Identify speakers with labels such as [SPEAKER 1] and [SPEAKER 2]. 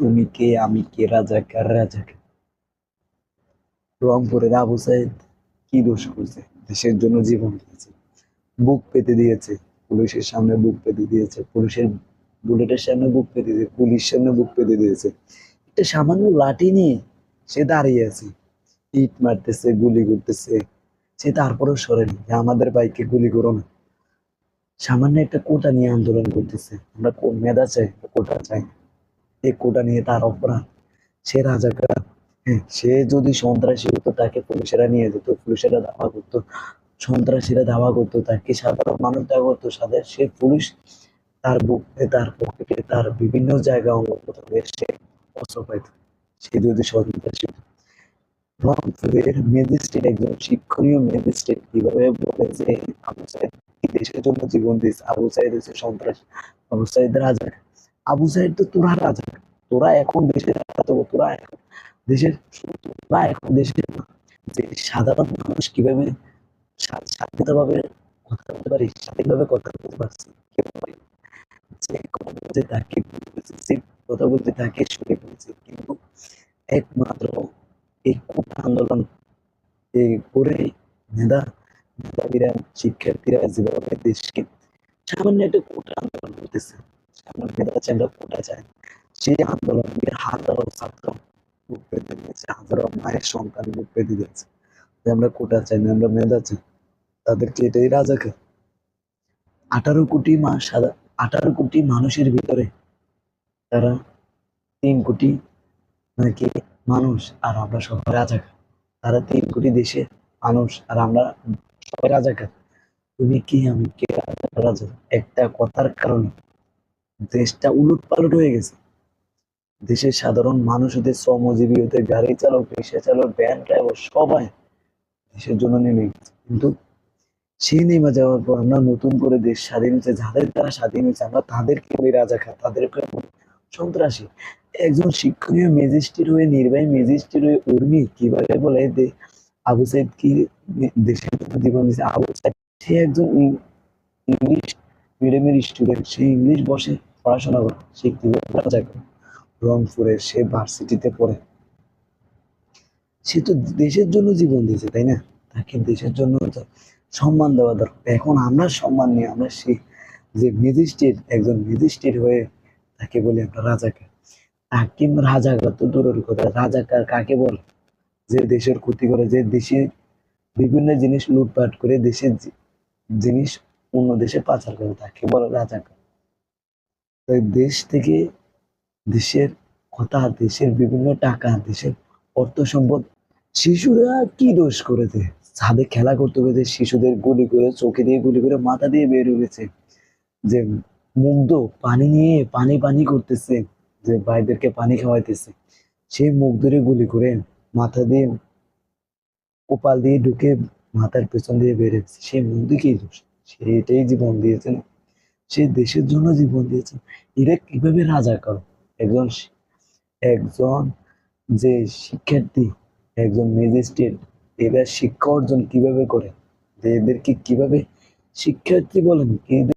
[SPEAKER 1] তুমি কে? আমি কে? রাজা কার? রাজাকার রাজাকার রংপুরের আবু সাইদ কি দোষ করছে? দেশের জন্য জীবন দিয়েছে। বুক পেতে দিয়েছে। পুলিশের সামনে বুক পেতে দিয়েছে। পুলিশের বুলেটের সামনে বুক পেতে দিয়েছে। পুলিশ সামনে বুক পেতে দিয়েছে। একটা সামান্য লাঠি নিয়ে সে দাঁড়িয়ে আছে। ইট মারতেছে, গুলি করতেছে। সে তারপরেও সরেনি। আমাদের বাইকে গুলি করো না। সামান্য একটা কোটা নিয়ে আন্দোলন করতেছে। আমরা কো- মেধা চাই? কোটা চাই। এই কোটা নিয়ে তার অপরাধ। সে রাজাকার হ্যাঁ সে যদি সন্ত্রাসী হতো, তাকে পুলিশেরা নিয়ে যেত, পুলিশেরা ধাওয়া করতো। সন্ত্রাসীরা ধাওয়া করতো, তাকে সাধারণ মানুষ ধাওয়া করতো। সাথে সে পুলিশ তার বুকে, তার পকেটে, তার বিভিন্ন জায়গা সে অস্ত্র পাইত। সে যদি সন্ত্রাসী রংপুরের ম্যাজিস্ট্রেট, একজন শিক্ষণীয় ম্যাজিস্ট্রেট কীভাবে বলে যে, আবু সাইদ দেশের জন্য জীবন দিয়েছে? আবু সাইদ হচ্ছে আবু রাজা। আবু সাইদ তো তোরা রাজা। তোরা এখন দেশের তোরা এখন দেশের তোরা এখন দেশের যে সাধারণ মানুষ কীভাবে স্বাধীনভাবে কথা বলতে পারি, স্বাধীনভাবে কথা বলতে পারছি। যে কথা বলেছে কথা বলতে শুনে বলেছে। কিন্তু একমাত্র এই কোটা আন্দোলন করে মেধা মেধাবীরা শিক্ষার্থীরা যেভাবে দেশকে সামান্য একটা কোটা আন্দোলন করতেছে। সেই আন্দোলন দিয়ে হাজারো ছাত্র বুক হাজারো মায়ের সন্তান বুক দিয়েছে। যে আমরা কোটা চাই না, আমরা মেধা চাই তাদেরকে এটাই রাজাকে আঠারো কোটি মা, সাদা, আঠারো কোটি মানুষের ভিতরে তারা তিন কোটি নাকি মানুষ আর আমরা সবাই রাজাকার তারা তিন কোটি দেশে মানুষ আর আমরা সবাই রাজাকার তুমি কি, আমি কে রাজা? একটা কথার কারণে দেশটা উলট পালট হয়ে গেছে। দেশের সাধারণ মানুষ হতে শ্রমজীবী হতে গাড়ি চালক রিক্সা চালক, ভ্যান ড্রাইভার সবাই দেশের জন্য নেমে গেছে। কিন্তু সেই নেমে যাওয়ার পর আমরা নতুন করে দেশ স্বাধীন হয়েছে, যাদের দ্বারা স্বাধীন হয়েছে, আমরা তাদেরকে বলি রাজাকার, তাদেরকে বলি সন্ত্রাসী। একজন শিক্ষণীয় ম্যাজিস্ট্রেট হয়ে, নির্বাহী ম্যাজিস্ট্রেট হয়ে উর্মি কীভাবে বলে যে আবু সাইদ কি দেশের জীবন দিয়েছে? আবু সাইদ, সে একজন ইংলিশ মিডিয়ামের স্টুডেন্ট সে ইংলিশ বসে পড়াশোনা করে সে কীভাবে রাজাকার রংপুরে সে ভার্সিটিতে পড়ে। সে তো দেশের জন্য জীবন দিয়েছে, তাই না? তাকে দেশের জন্য সম্মান দেওয়া দরকার। এখন আমরা সম্মান নিয়ে আমরা সে যে ম্যাজিস্ট্রেট একজন ম্যাজিস্ট্রেট হয়ে তাকে বলি আমরা রাজাকার তাকে রাজাকার, তো দূরের কথা, রাজাকার কাকে বলে? যে দেশের ক্ষতি করে, যে দেশে বিভিন্ন জিনিস লুটপাট করে, দেশের জিনিস অন্য দেশে পাচার করে, তাকে বলে রাজাকার। তাই দেশ থেকে দেশের কথা, দেশের বিভিন্ন টাকা, দেশের অর্থ সম্পদ, শিশুরা কি দোষ করেছে? ছাদে খেলা করতে গেছে, শিশুদের গুলি করে, চোখে দিয়ে গুলি করে, মাথা দিয়ে বের হয়েছে যে মুগ্ধ, পানি নিয়ে পানি পানি করতেছে, যে ভাইদেরকে পানি খাওয়াইতেছে সেই মুখ ধরে গুলি করে মাথা দিয়ে কপাল দিয়ে ঢুকে মাথার পেছন দিয়ে বেড়েছে সে মুগ্ধ কি দোষ? সে এটাই জীবন দিয়েছেন সে দেশের জন্য জীবন দিয়েছে। এরা কীভাবে রাজা করো? একজন একজন যে শিক্ষার্থী, একজন ম্যাজিস্ট্রেট এরা শিক্ষা অর্জন কীভাবে করে? এদেরকে কীভাবে শিক্ষার্থী বলেন? এদের